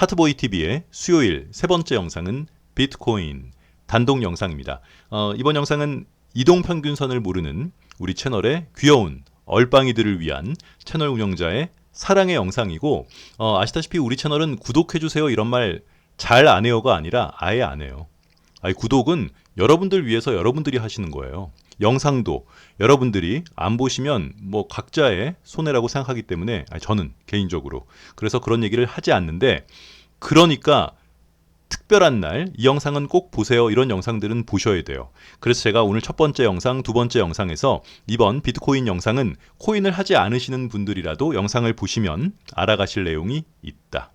차트보이 TV의 수요일 세 번째 영상은 비트코인 단독 영상입니다. 어, 이번 영상은 이동 평균선을 모르는 우리 채널의 귀여운 얼빵이들을 위한 채널 운영자의 사랑의 영상이고 어, 아시다시피 우리 채널은 구독해주세요 이런 말 잘 안 해요가 아니라 아예 안 해요. 아니, 구독은 여러분들 위해서 여러분들이 하시는 거예요. 영상도 여러분들이 안 보시면 뭐 각자의 손해라고 생각하기 때문에 저는 개인적으로 그래서 그런 얘기를 하지 않는데 그러니까 특별한 날 이 영상은 꼭 보세요 이런 영상들은 보셔야 돼요. 그래서 제가 오늘 첫 번째 영상, 두 번째 영상에서 이번 비트코인 영상은 코인을 하지 않으시는 분들이라도 영상을 보시면 알아가실 내용이 있다.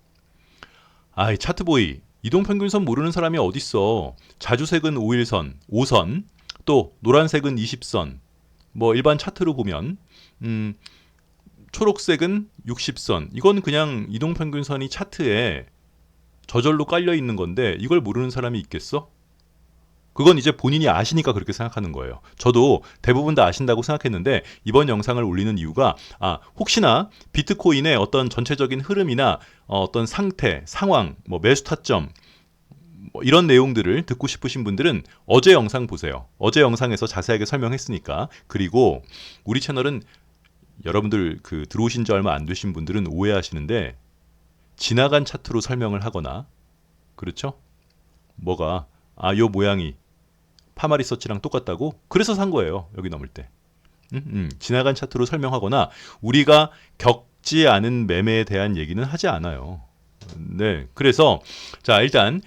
아이 차트보이 이동평균선 모르는 사람이 어딨어. 자주색은 5일선, 5선, 또 노란색은 20선. 뭐 일반 차트로 보면 음, 초록색은 60선. 이건 그냥 이동평균선이 차트에 저절로 깔려 있는 건데 이걸 모르는 사람이 있겠어? 그건 이제 본인이 아시니까 그렇게 생각하는 거예요. 저도 대부분 다 아신다고 생각했는데 이번 영상을 올리는 이유가 아 혹시나 비트코인의 어떤 전체적인 흐름이나 어, 어떤 상태, 상황, 뭐 매수 타점 뭐 이런 내용들을 듣고 싶으신 분들은 어제 영상 보세요. 어제 영상에서 자세하게 설명했으니까. 그리고 우리 채널은 여러분들 그 들어오신 지 얼마 안 되신 분들은 오해하시는데 지나간 차트로 설명을 하거나 그렇죠? 뭐가 아 요 모양이 파마 리서치랑 똑같다고 그래서 산 거예요 여기 넘을 때 음, 음, 지나간 차트로 설명하거나 우리가 겪지 않은 매매에 대한 얘기는 하지 않아요 네 그래서 자 일단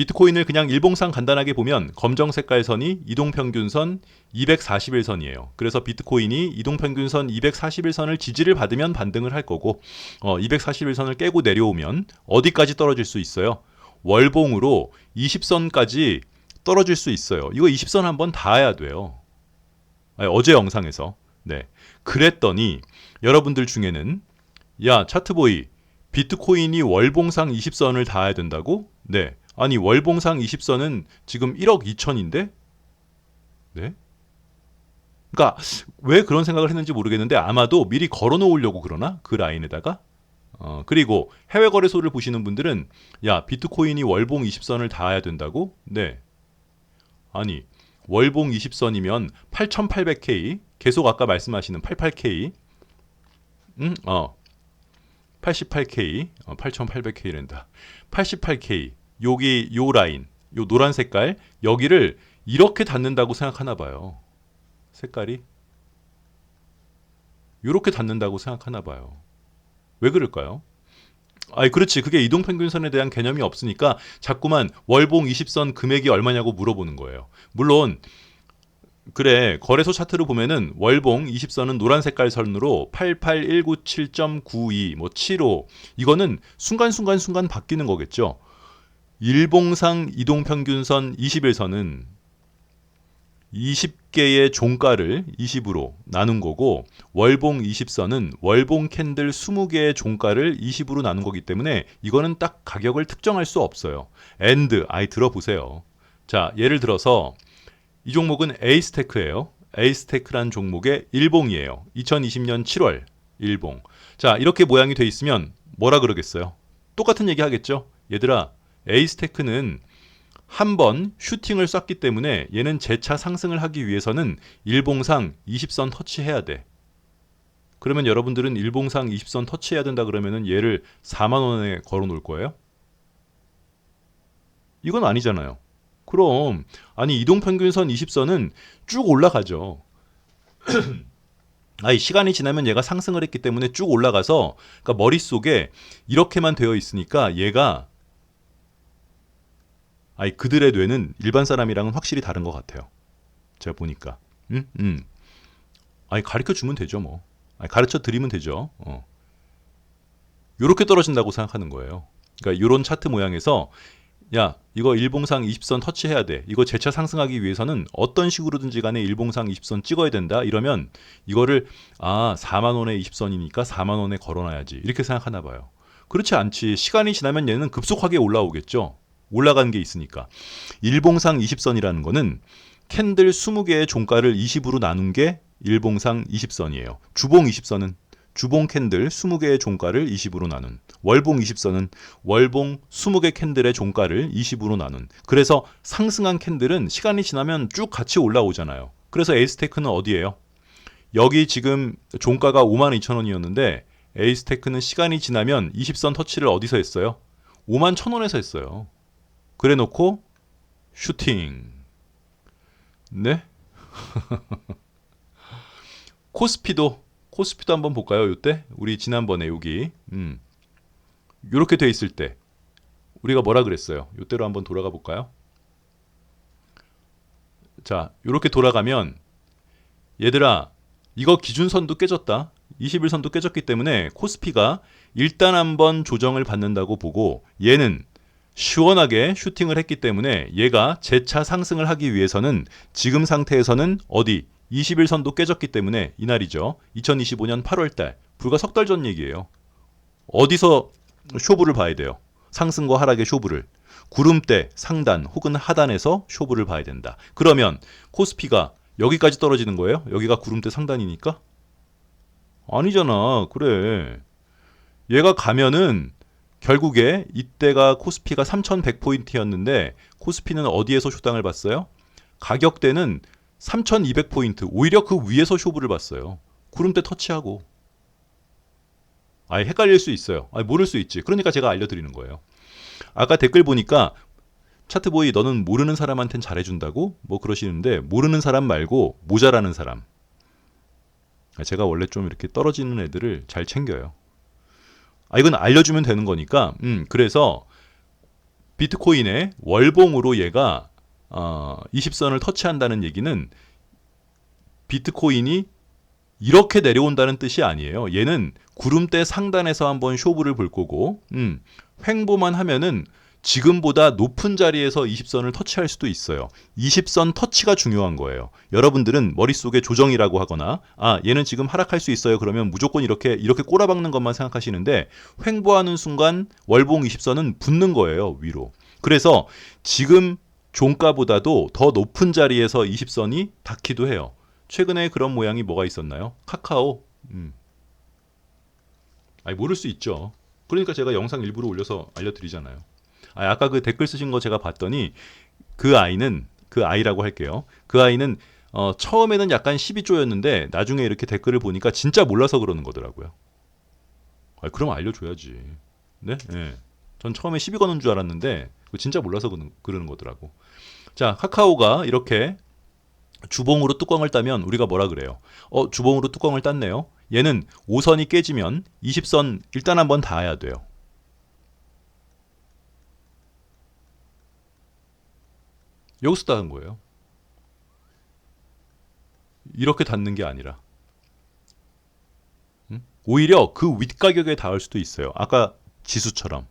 비트코인을 그냥 일봉상 간단하게 보면 검정 색깔 선이 이동평균선 241선이에요. 그래서 비트코인이 이동평균선 241선을 지지를 받으면 반등을 할 거고 어, 241선을 깨고 내려오면 어디까지 떨어질 수 있어요? 월봉으로 20선까지 떨어질 수 있어요. 이거 20선 한번 닿아야 돼요. 아니, 어제 영상에서. 네. 그랬더니 여러분들 중에는 야, 차트보이 비트코인이 월봉상 20선을 닿아야 된다고? 네. 아니, 월봉상 20선은 지금 1억 2천인데? 네? 그러니까 왜 그런 생각을 했는지 모르겠는데 아마도 미리 걸어 놓으려고 그러나? 그 라인에다가? 어, 그리고 해외 거래소를 보시는 분들은 야, 비트코인이 월봉 20선을 닿아야 된다고? 네. 아니, 월봉 20선이면 8800K, 계속 아까 말씀하시는 88K, 음, 어, 88K, 어, 8800K랜다. 88K, 여기 요 라인, 요 노란 색깔, 여기를 이렇게 닿는다고 생각하나 봐요. 색깔이. 요렇게 닿는다고 생각하나 봐요. 왜 그럴까요? 아이 그렇지 그게 이동 평균선에 대한 개념이 없으니까 자꾸만 월봉 20선 금액이 얼마냐고 물어보는 거예요 물론 그래 거래소 차트를 보면은 월봉 20선은 노란 색깔 선으로 88197.92 뭐 75 이거는 순간순간 순간 바뀌는 거겠죠 일봉상 이동평균선 21선은 20개의 종가를 20으로 나눈 거고 월봉 20선은 월봉 캔들 20개의 종가를 20으로 나눈 거기 때문에 이거는 딱 가격을 특정할 수 없어요. 엔드 아이 들어보세요. 자, 예를 들어서 이 종목은 에이스테크예요. 에이스테크란 종목의 일봉이에요. 2020년 7월 일봉. 자, 이렇게 모양이 돼 있으면 뭐라 그러겠어요? 똑같은 얘기 하겠죠? 얘들아, 에이스테크는 한 번 슈팅을 쐈기 때문에 얘는 재차 상승을 하기 위해서는 일봉상 20선 터치해야 돼. 그러면 여러분들은 일봉상 20선 터치해야 된다 그러면은 얘를 4만 원에 걸어 놓을 거예요? 이건 아니잖아요. 그럼 아니 이동 평균선 20선은 쭉 올라가죠. 아니 시간이 지나면 얘가 상승을 했기 때문에 쭉 올라가서 그러니까 머릿속에 이렇게만 되어 있으니까 얘가 아니 그들의 뇌는 일반 사람이랑은 확실히 다른 것 같아요. 제가 보니까. 음, 음. 아니 가르쳐 주면 되죠 뭐. 아니, 가르쳐 드리면 되죠. 어. 요렇게 떨어진다고 생각하는 거예요. 그러니까 요런 차트 모양에서 야 이거 일봉상 20선 터치해야 돼. 이거 재차 상승하기 위해서는 어떤 식으로든지 간에 일봉상 20선 찍어야 된다. 이러면 이거를 아 4만 원에 20선이니까 4만 원에 걸어놔야지 이렇게 생각하나 봐요. 그렇지 않지. 시간이 지나면 얘는 급속하게 올라오겠죠. 올라간 게 있으니까. 일봉상 20선이라는 거는 캔들 20개의 종가를 20으로 나눈 게 일봉상 20선이에요. 주봉 20선은 주봉 캔들 20개의 종가를 20으로 나눈 월봉 20선은 월봉 20개 캔들의 종가를 20으로 나눈 그래서 상승한 캔들은 시간이 지나면 쭉 같이 올라오잖아요. 그래서 에이스테크는 어디예요? 여기 지금 종가가 52,000원이었는데 에이스테크는 시간이 지나면 20선 터치를 어디서 했어요? 5만 1,000원에서 했어요. 그래 놓고 슈팅. 네? 코스피도 코스피도 한번 볼까요? 요때 우리 지난번에 여기 음. 요렇게 돼 있을 때 우리가 뭐라 그랬어요? 요때로 한번 돌아가 볼까요? 자, 요렇게 돌아가면 얘들아 이거 기준선도 깨졌다. 21선도 깨졌기 때문에 코스피가 일단 한번 조정을 받는다고 보고 얘는 시원하게 슈팅을 했기 때문에 얘가 재차 상승을 하기 위해서는 지금 상태에서는 어디 21선도 깨졌기 때문에 이날이죠. 2025년 8월 달 불과 석 달 전 얘기예요. 어디서 쇼부를 봐야 돼요. 상승과 하락의 쇼부를 구름대 상단 혹은 하단에서 쇼부를 봐야 된다. 그러면 코스피가 여기까지 떨어지는 거예요? 여기가 구름대 상단이니까? 아니잖아. 그래. 얘가 가면은 결국에 이때가 코스피가 3,100포인트였는데 코스피는 어디에서 쇼당을 봤어요? 가격대는 3,200포인트. 오히려 그 위에서 쇼부를 봤어요. 구름대 터치하고. 아예 헷갈릴 수 있어요. 아 모를 수 있지. 그러니까 제가 알려드리는 거예요. 아까 댓글 보니까 차트보이 너는 모르는 사람한텐 잘해준다고 뭐 그러시는데 모르는 사람 말고 모자라는 사람. 제가 원래 좀 이렇게 떨어지는 애들을 잘 챙겨요. 아 이건 알려주면 되는 거니까. 음 그래서 비트코인의 월봉으로 얘가 어, 20선을 터치한다는 얘기는 비트코인이 이렇게 내려온다는 뜻이 아니에요. 얘는 구름대 상단에서 한번 쇼부를 볼 거고, 음, 횡보만 하면은 지금보다 높은 자리에서 20선을 터치할 수도 있어요. 20선 터치가 중요한 거예요. 여러분들은 머릿속에 조정이라고 하거나 아, 얘는 지금 하락할 수 있어요. 그러면 무조건 이렇게 이렇게 꼬라박는 것만 생각하시는데 횡보하는 순간 월봉 20선은 붙는 거예요, 위로. 그래서 지금 종가보다도 더 높은 자리에서 20선이 닿기도 해요. 최근에 그런 모양이 뭐가 있었나요? 카카오. 음. 아니 모를 수 있죠. 그러니까 제가 영상 일부러 올려서 알려드리잖아요. 아, 아까 그 댓글 쓰신 거 제가 봤더니 그 아이는 그 아이라고 할게요. 그 아이는 어, 처음에는 약간 12조였는데 나중에 이렇게 댓글을 보니까 진짜 몰라서 그러는 거더라고요. 아, 그럼 알려줘야지. 네? 네. 전 처음에 시비 거는 줄 알았는데 진짜 몰라서 그러는, 그러는 거더라고. 자, 카카오가 이렇게 주봉으로 뚜껑을 따면 우리가 뭐라 그래요? 어, 주봉으로 뚜껑을 땄네요. 얘는 5선이 깨지면 20선 일단 한번 닿아야 돼요. 여기서 닿은 거예요. 이렇게 닿는 게 아니라. 음? 오히려 그 윗가격에 닿을 수도 있어요. 아까 지수처럼.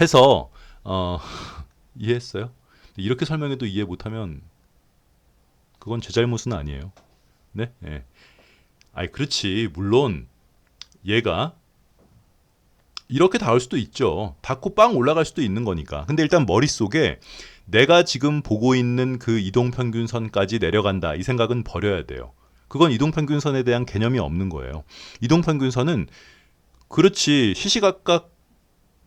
해서, 어, 이해했어요? 이렇게 설명해도 이해 못하면 그건 제 잘못은 아니에요. 네? 네. 아이, 그렇지. 물론, 얘가 이렇게 닿을 수도 있죠. 닿고 빵 올라갈 수도 있는 거니까. 근데 일단 머릿속에 내가 지금 보고 있는 그 이동평균선까지 내려간다. 이 생각은 버려야 돼요. 그건 이동평균선에 대한 개념이 없는 거예요. 이동평균선은 그렇지 시시각각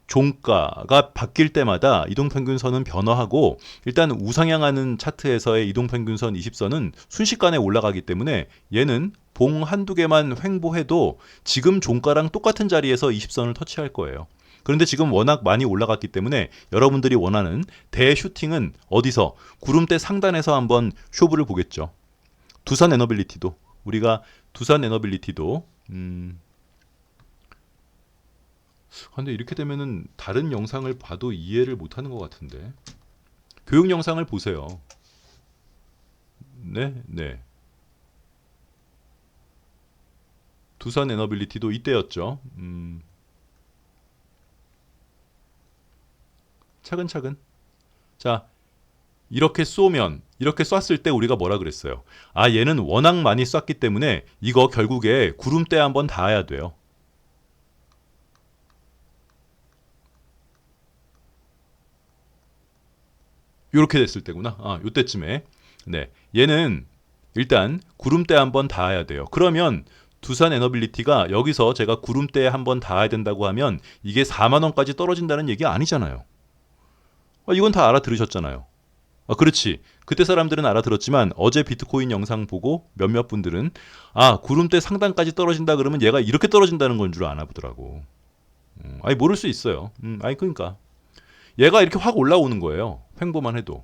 종가가 바뀔 때마다 이동평균선은 변화하고 일단 우상향하는 차트에서의 이동평균선 20선은 순식간에 올라가기 때문에 얘는 봉 한두 개만 횡보해도 지금 종가랑 똑같은 자리에서 20선을 터치할 거예요. 그런데 지금 워낙 많이 올라갔기 때문에 여러분들이 원하는 대슈팅은 어디서 구름대 상단에서 한번 쇼부를 보겠죠. 두산 에너빌리티도 우리가 두산 에너빌리티도 음 근데 이렇게 되면은 다른 영상을 봐도 이해를 못 하는 것 같은데 교육 영상을 보세요. 네, 네. 두산 에너빌리티도 이때였죠. 음. 차근차근. 자, 이렇게 쏘면 이렇게 쐈을 때 우리가 뭐라 그랬어요? 아, 얘는 워낙 많이 쐈기 때문에 이거 결국에 구름대 한번 닿아야 돼요. 이렇게 됐을 때구나. 아, 요때쯤에. 네. 얘는 일단 구름대 한번 닿아야 돼요. 그러면 두산 에너빌리티가 여기서 제가 구름대에 한번 닿아야 된다고 하면 이게 4만 원까지 떨어진다는 얘기 아니잖아요. 아, 이건 다 알아들으셨잖아요. 아, 그렇지. 그때 사람들은 알아들었지만 어제 비트코인 영상 보고 몇몇 분들은 아 구름대 상단까지 떨어진다 그러면 얘가 이렇게 떨어진다는 건 줄 아나 보더라고. 음, 아니 모를 수 있어요. 음, 아니 그러니까 얘가 이렇게 확 올라오는 거예요. 횡보만 해도.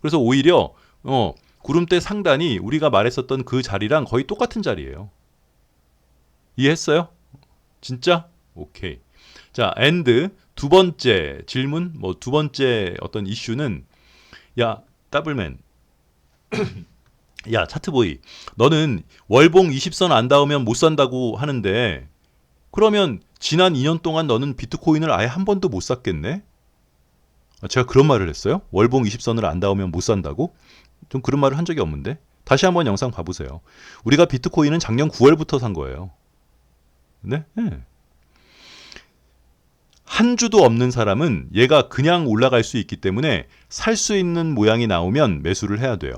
그래서 오히려 어 구름대 상단이 우리가 말했었던 그 자리랑 거의 똑같은 자리예요. 이해했어요? 진짜? 오케이. 자, 엔드 두 번째 질문, 뭐 두 번째 어떤 이슈는 야, 더블맨. 야, 차트보이. 너는 월봉 20선 안 닿으면 못 산다고 하는데 그러면 지난 2년 동안 너는 비트코인을 아예 한 번도 못 샀겠네? 아, 제가 그런 말을 했어요? 월봉 20선을 안 닿으면 못 산다고? 좀 그런 말을 한 적이 없는데 다시 한번 영상 봐보세요. 우리가 비트코인은 작년 9월부터 산 거예요. 네? 네. 한 주도 없는 사람은 얘가 그냥 올라갈 수 있기 때문에 살 수 있는 모양이 나오면 매수를 해야 돼요.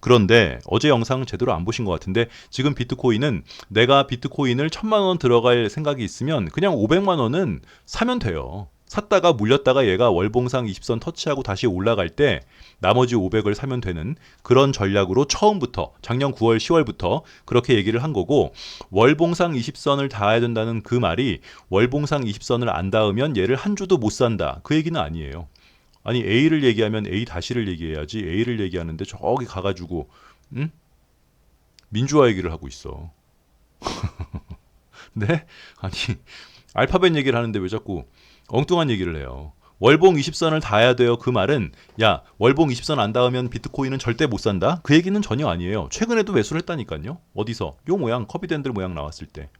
그런데 어제 영상 제대로 안 보신 것 같은데 지금 비트코인은 내가 비트코인을 천만 원 들어갈 생각이 있으면 그냥 500만 원은 사면 돼요. 샀다가 물렸다가 얘가 월봉상 20선 터치하고 다시 올라갈 때 나머지 500을 사면 되는 그런 전략으로 처음부터 작년 9월 10월부터 그렇게 얘기를 한 거고 월봉상 20선을 닿아야 된다는 그 말이 월봉상 20선을 안 닿으면 얘를 한 주도 못 산다 그 얘기는 아니에요. 아니 A를 얘기하면 A 다시를 얘기해야지 A를 얘기하는데 저기 가가지고 응? 민주화 얘기를 하고 있어. 네? 아니 알파벳 얘기를 하는데 왜 자꾸 엉뚱한 얘기를 해요. 월봉 20선을 닿아야 돼요. 그 말은 야 월봉 20선 안 닿으면 비트코인은 절대 못 산다. 그 얘기는 전혀 아니에요. 최근에도 매수를 했다니까요. 어디서? 요 모양 커피댄들 모양 나왔을 때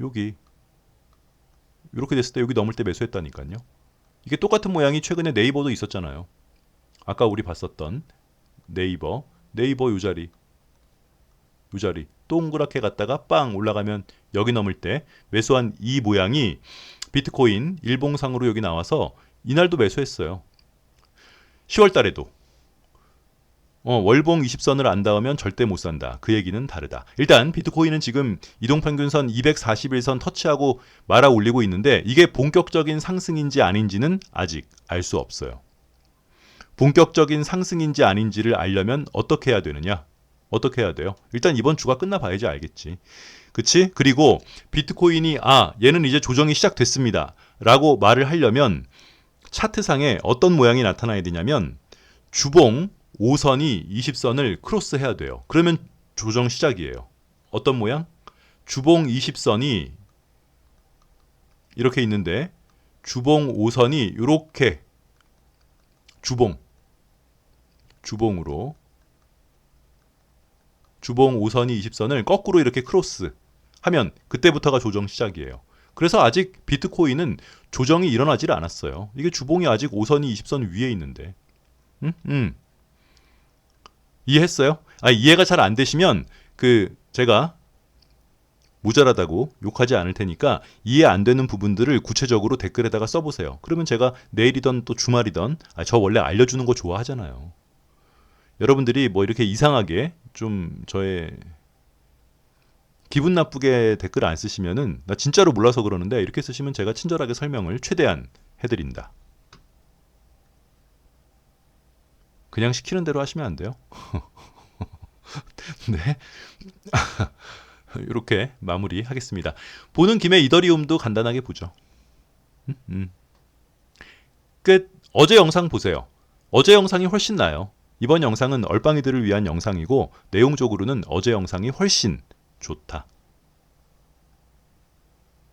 여기 이렇게 됐을 때 여기 넘을 때 매수했다니까요. 이게 똑같은 모양이 최근에 네이버도 있었잖아요. 아까 우리 봤었던 네이버 네이버 요 자리 요 자리 동그랗게 갔다가 빵 올라가면 여기 넘을 때 매수한 이 모양이 비트코인 일봉상으로 여기 나와서 이날도 매수했어요. 10월 달에도 어, 월봉 20선을 안 닿으면 절대 못 산다. 그 얘기는 다르다. 일단 비트코인은 지금 이동평균선 241선 터치하고 말아 올리고 있는데 이게 본격적인 상승인지 아닌지는 아직 알 수 없어요. 본격적인 상승인지 아닌지를 알려면 어떻게 해야 되느냐? 어떻게 해야 돼요? 일단 이번 주가 끝나 봐야지 알겠지. 그치? 그리고 비트코인이 아, 얘는 이제 조정이 시작됐습니다. 라고 말을 하려면 차트상에 어떤 모양이 나타나야 되냐면 주봉 5선이 20선을 크로스 해야 돼요. 그러면 조정 시작이에요. 어떤 모양? 주봉 20선이 이렇게 있는데 주봉 5선이 이렇게 주봉 주봉으로 주봉 5선이 20선을 거꾸로 이렇게 크로스 하면 그때부터가 조정 시작이에요. 그래서 아직 비트코인은 조정이 일어나질 않았어요. 이게 주봉이 아직 5선이 20선 위에 있는데. 음? 음. 이해했어요? 아, 이해가 잘 안 되시면 그 제가 모자라다고 욕하지 않을 테니까 이해 안 되는 부분들을 구체적으로 댓글에다가 써보세요. 그러면 제가 내일이던 또 주말이던 아, 저 원래 알려주는 거 좋아하잖아요. 여러분들이 뭐 이렇게 이상하게 좀 저의 기분 나쁘게 댓글 안 쓰시면은 나 진짜로 몰라서 그러는데 이렇게 쓰시면 제가 친절하게 설명을 최대한 해드린다. 그냥 시키는 대로 하시면 안 돼요. 네. 이렇게 마무리하겠습니다. 보는 김에 이더리움도 간단하게 보죠. 음, 음. 끝. 어제 영상 보세요. 어제 영상이 훨씬 나요. 이번 영상은 얼빵이들을 위한 영상이고 내용적으로는 어제 영상이 훨씬 좋다.